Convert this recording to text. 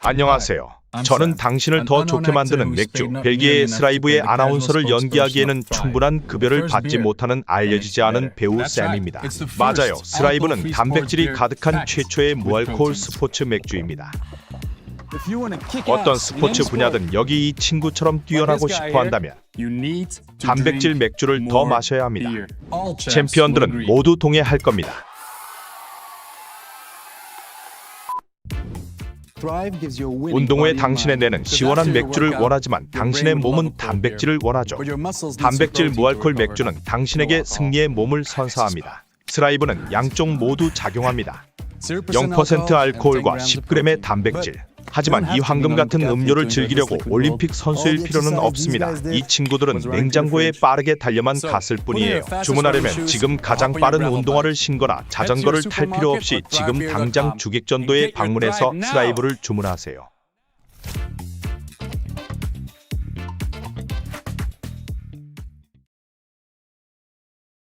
안녕하세요. 저는 당신을 더 좋게 만드는 맥주 벨기에의 스라이브의 아나운서를 연기하기에는 충분한 급여를 받지 못하는 알려지지 않은 배우 샘입니다. 맞아요. 스라이브는 단백질이 가득한 최초의 무알코올 스포츠 맥주입니다. 어떤 스포츠 분야든 여기 이 친구처럼 뛰어나고 싶어 한다면 단백질 맥주를 더 마셔야 합니다. 챔피언들은 모두 동의할 겁니다. 운동 후에 당신의 뇌는 시원한 맥주를 원하지만 당신의 몸은 단백질을 원하죠. 단백질 무알콜 맥주는 당신에게 승리의 몸을 선사합니다. 스라이브는 양쪽 모두 작용합니다. 0% 알코올과 10g의 단백질. 하지만 이 황금 같은 음료를 즐기려고 올림픽 선수일 필요는 없습니다. 이 친구들은 냉장고에 빠르게 달려만 갔을 뿐이에요. 주문하려면 지금 가장 빠른 운동화를 신거나 자전거를 탈 필요 없이 지금 당장 주객전도에 방문해서 스라이브를 주문하세요.